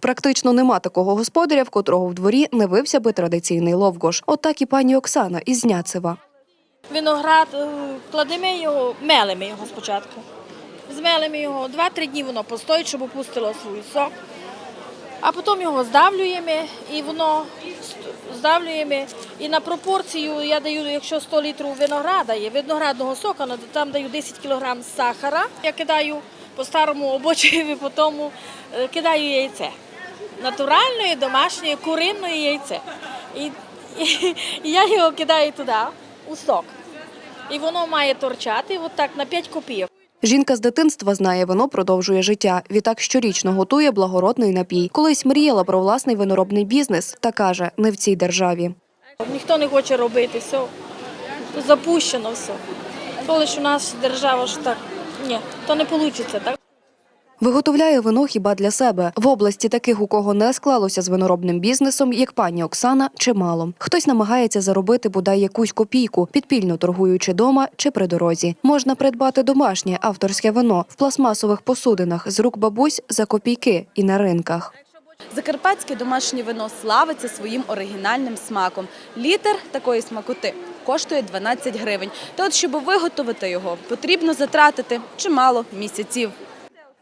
Практично нема такого господаря, в котрого в дворі не вився би традиційний ловгош. Отак і пані Оксана із Зняцева. Виноград, е, кладемо його, мелимо його спочатку. Змелимо його, 2-3 дні воно постоїть, щоб опустило свій сок. А потім його здавлюємо і воно здавлюємо. І на пропорцію я даю, якщо 100 літрів винограда є, виноградного сока, ну, там даю 10 кг сахара. Я кидаю по старому обочеві, потім е, кидаю яйце. Натуральне, домашнє, курине яйце. І, і, і я його кидаю туди, у сок. І воно має торчати от так на 5 копійок. Жінка з дитинства знає, воно продовжує життя. Відтак щорічно готує благородний напій. Колись мріяла про власний виноробний бізнес та каже, не в цій державі. Ніхто не хоче робити, все запущено все. Коли ж у нас держава ж так, ні, то не вийде, так? Виготовляє вино хіба для себе. В області таких, у кого не склалося з виноробним бізнесом, як пані Оксана, чимало. Хтось намагається заробити бодай якусь копійку, підпільно торгуючи дома чи при дорозі. Можна придбати домашнє авторське вино в пластмасових посудинах з рук бабусь за копійки і на ринках. Закарпатське домашнє вино славиться своїм оригінальним смаком. Літр такої смакоти коштує 12 гривень. Та от, щоб виготовити його, потрібно затратити чимало місяців.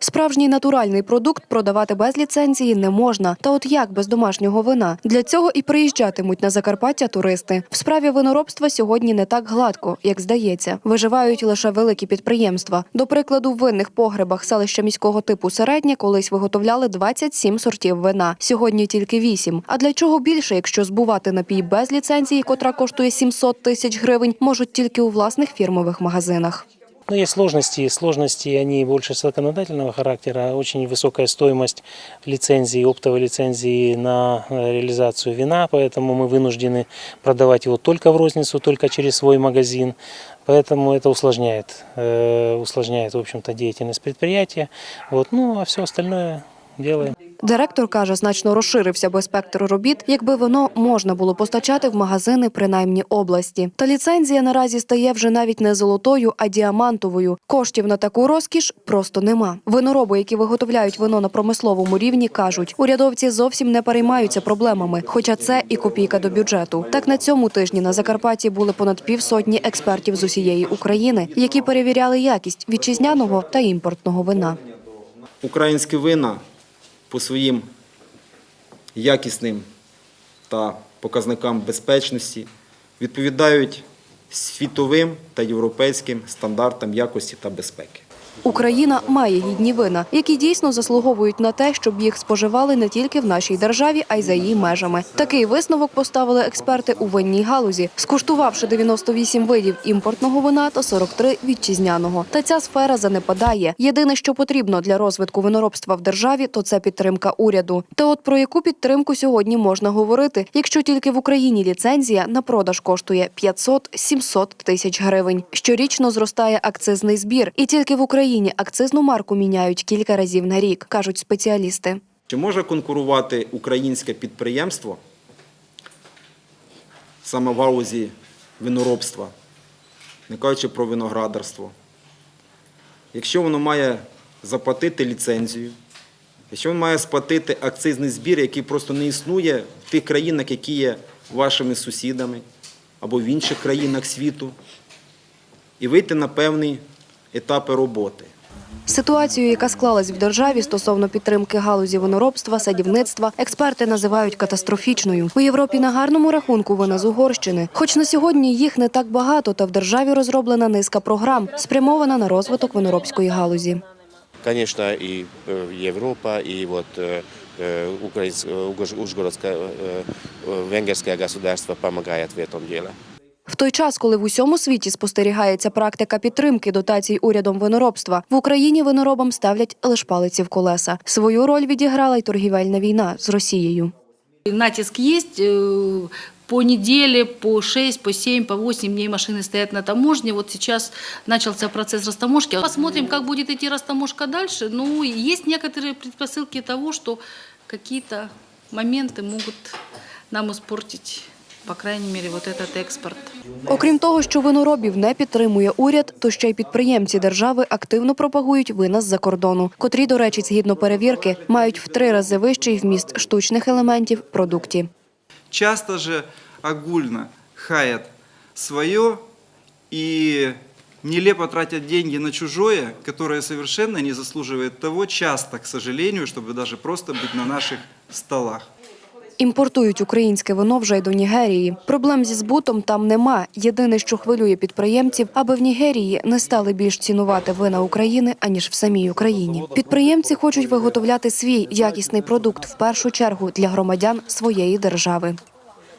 Справжній натуральний продукт продавати без ліцензії не можна. Та от як без домашнього вина? Для цього і приїжджатимуть на Закарпаття туристи. В справі виноробства сьогодні не так гладко, як здається. Виживають лише великі підприємства. До прикладу, в винних погребах селища міського типу середнє колись виготовляли 27 сортів вина. Сьогодні тільки 8. А для чого більше, якщо збувати напій без ліцензії, котра коштує 700 тисяч гривень, можуть тільки у власних фірмових магазинах. Но есть сложности. Сложности, они больше законодательного характера. Очень высокая стоимость лицензии, оптовой лицензии на э, реализацию вина, поэтому мы вынуждены продавать его только в розницу, только через свой магазин. Поэтому это усложняет, э, усложняет в общем-то, деятельность предприятия. Вот. Ну, а все остальное делаем. Директор каже, значно розширився би спектр робіт, якби воно можна було постачати в магазини принаймні області. Та ліцензія наразі стає вже навіть не золотою, а діамантовою. Коштів на таку розкіш просто нема. Винороби, які виготовляють вино на промисловому рівні, кажуть, урядовці зовсім не переймаються проблемами, хоча це і копійка до бюджету. Так на цьому тижні на Закарпатті були понад півсотні експертів з усієї України, які перевіряли якість вітчизняного та імпортного вина. Українські вина по своїм якісним та показникам безпечності відповідають світовим та європейським стандартам якості та безпеки. Україна має гідні вина, які дійсно заслуговують на те, щоб їх споживали не тільки в нашій державі, а й за її межами. Такий висновок поставили експерти у винній галузі, скуштувавши 98 видів імпортного вина та 43 вітчизняного. Та ця сфера занепадає. Єдине, що потрібно для розвитку виноробства в державі, то це підтримка уряду. Та от про яку підтримку сьогодні можна говорити, якщо тільки в Україні ліцензія на продаж коштує 500-700 тисяч гривень. Щорічно зростає акцизний збір, і тільки в Україні акцизну марку міняють кілька разів на рік, кажуть спеціалісти. Чи може конкурувати українське підприємство саме в галузі виноробства, не кажучи про виноградарство? Якщо воно має заплатити ліцензію, якщо воно має сплатити акцизний збір, який просто не існує в тих країнах, які є вашими сусідами або в інших країнах світу, і вийти на певні етапи роботи. Ситуацію, яка склалась в державі стосовно підтримки галузі виноробства, садівництва, експерти називають катастрофічною. У Європі на гарному рахунку вина з Угорщини. Хоч на сьогодні їх не так багато, та в державі розроблена низка програм, спрямована на розвиток виноробської галузі. Конечно, и э, Европа, и вот э, э, украинс- э, угож- ужгородское, э, э, венгерское государство помогает в этом деле. В той час, коли в усьому світі спостерігається практика підтримки дотацій урядом виноробства, в Україні виноробам ставлять лише палиці в колеса. Свою роль відіграла й торгівельна війна з Росією. Натиск есть. э, По неделе, по 6, по 7, по 8 дней машины стоят на таможне. Вот сейчас начался процесс растаможки. Посмотрим, как будет идти растаможка дальше. Ну, есть некоторые предпосылки того, что какие-то моменты могут нам испортить по крайней мере, вот этот экспорт. Окрім того, що виноробів не підтримує уряд, то ще й підприємці держави активно пропагують вина з-за кордону, котрі, до речі, згідно перевірки, мають в три рази вищий вміст штучних елементів в продукті. часто же огульно хаят свое и нелепо тратят деньги на чужое, которое совершенно не заслуживает того, часто, к сожалению, чтобы даже просто быть на наших столах. Імпортують українське вино вже й до Нігерії. Проблем зі збутом там нема. Єдине, що хвилює підприємців, аби в Нігерії не стали більш цінувати вина України аніж в самій Україні. Підприємці хочуть виготовляти свій якісний продукт в першу чергу для громадян своєї держави.